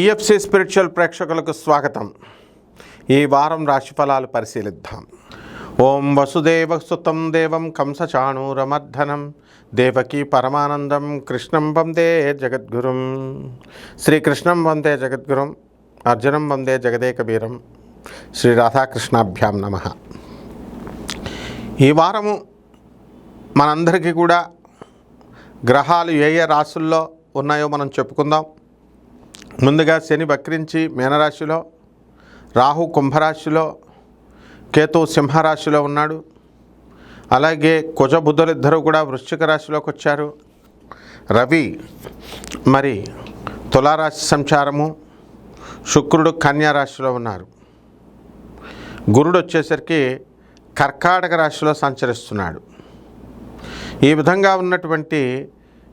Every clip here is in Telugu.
టిఎఫ్సి స్పిరిచువల్ ప్రేక్షకులకు స్వాగతం. ఈ వారం రాశిఫలాలు పరిశీలిద్దాం. ఓం వసుదేవ సుతం దేవం కంసచాణూరమర్ధనం దేవకీ పరమానందం కృష్ణం వందే జగద్గురుం. శ్రీకృష్ణం వందే జగద్గురుం అర్జునం వందే జగదేకబీరం శ్రీ రాధాకృష్ణాభ్యాం నమ. ఈ వారము మనందరికీ కూడా గ్రహాలు ఏ ఏ రాసుల్లో ఉన్నాయో మనం చెప్పుకుందాం. ముందుగా శని వక్రించి మీనరాశిలో రాహు కుంభరాశిలో కేతు సింహరాశిలో ఉన్నాడు. అలాగే కుజబుద్ధులిద్దరూ కూడా వృశ్చిక రాశిలోకి వచ్చారు. రవి మరి తులారాశి సంచారము శుక్రుడు కన్యారాశిలో ఉన్నారు. గురుడు వచ్చేసరికి కర్కాటక రాశిలో సంచరిస్తున్నాడు. ఈ విధంగా ఉన్నటువంటి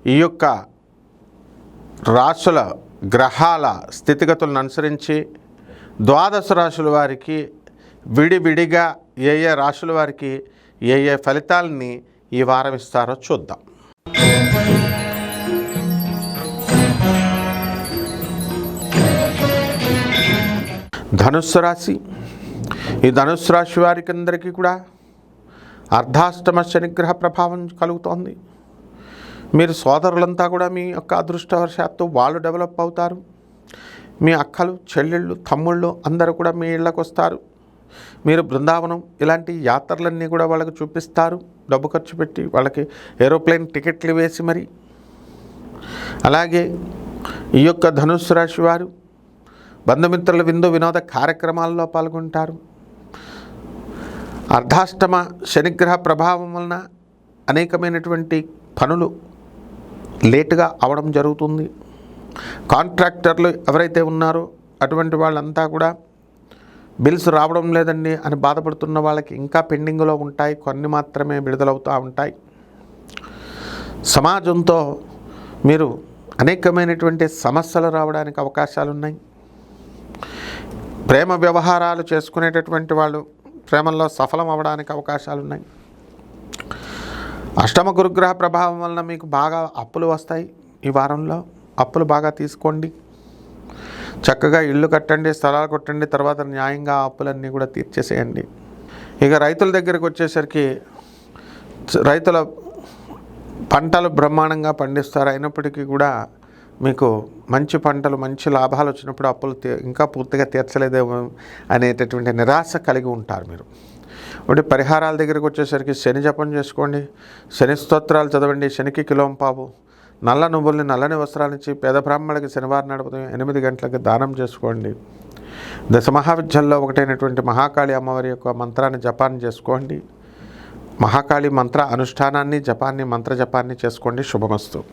ఈ యొక్క రాశుల గ్రహాల స్థితిగతులను అనుసరించి ద్వాదశ రాశుల వారికి విడివిడిగా ఏ ఏ రాశుల వారికి ఏ ఏ ఫలితాలని ఈ వారం ఇస్తారో చూద్దాం. ధనుస్సు రాశి. ఈ ధనుస్సు రాశి వారికి అందరికీ కూడా అర్ధాష్టమ శనిగ్రహ ప్రభావం కలుగుతోంది. మీరు సోదరులంతా కూడా మీ యొక్క అదృష్టవశాత్తు వాళ్ళు డెవలప్ అవుతారు. మీ అక్కలు చెల్లెళ్ళు తమ్ముళ్ళు అందరూ కూడా మీ ఇళ్ళకు వస్తారు. మీరు బృందావనం ఇలాంటి యాత్రలన్నీ కూడా వాళ్ళకి చూపిస్తారు. డబ్బు ఖర్చు పెట్టి వాళ్ళకి ఏరోప్లేన్ టికెట్లు వేసి మరి. అలాగే ఈ యొక్క ధనుస్సు రాశి వారు బంధుమిత్రుల విందు వినోద కార్యక్రమాల్లో పాల్గొంటారు. అర్ధాష్టమ శనిగ్రహ ప్రభావం వలన అనేకమైనటువంటి పనులు లేటుగా అవడం జరుగుతుంది. కాంట్రాక్టర్లు ఎవరైతే ఉన్నారో అటువంటి వాళ్ళంతా కూడా బిల్స్ రావడం లేదండి అని బాధపడుతున్న వాళ్ళకి ఇంకా పెండింగ్లో ఉంటాయి. కొన్ని మాత్రమే విడుదలవుతూ ఉంటాయి. సమాజంతో మీరు అనేకమైనటువంటి సమస్యలు రావడానికి అవకాశాలు ఉన్నాయి ప్రేమ వ్యవహారాలు చేసుకునేటటువంటి వాళ్ళు ప్రేమల్లో సఫలం అవ్వడానికి అవకాశాలు ఉన్నాయి అష్టమ గురుగ్రహ ప్రభావం వలన మీకు బాగా అప్పులు వస్తాయి ఈ వారంలో. అప్పులు బాగా తీసుకోండి. చక్కగా ఇల్లు కట్టండి స్థలాలు కొట్టండి తర్వాత న్యాయంగా అప్పులన్నీ కూడా తీర్చేసేయండి. ఇక రైతుల దగ్గరకు వచ్చేసరికి రైతుల పంటలు బ్రహ్మాండంగా పండిస్తారు. అయినప్పటికీ కూడా మీకు మంచి పంటలు మంచి లాభాలు వచ్చినప్పుడు అప్పులు ఇంకా పూర్తిగా తీర్చలేదేమో అనేటటువంటి నిరాశ కలిగి ఉంటారు మీరు. ఒకటి పరిహారాల దగ్గరికి వచ్చేసరికి శని జపం చేసుకోండి. శని స్తోత్రాలు చదవండి. శనికి కిలోం పావు. నల్ల నువ్వుల్ని నల్లని వస్త్రాలిచ్చి పేద బ్రాహ్మణులకి శనివారం నడుపుతాం ఎనిమిది గంటలకు దానం చేసుకోండి. దశ మహావిద్యల్లో ఒకటైనటువంటి మహాకాళి అమ్మవారి యొక్క మంత్రాన్ని జపాన్ని చేసుకోండి. మహాకాళి మంత్ర అనుష్ఠానాన్ని జపాన్ని మంత్ర జపాన్ని చేసుకోండి. శుభమస్తు.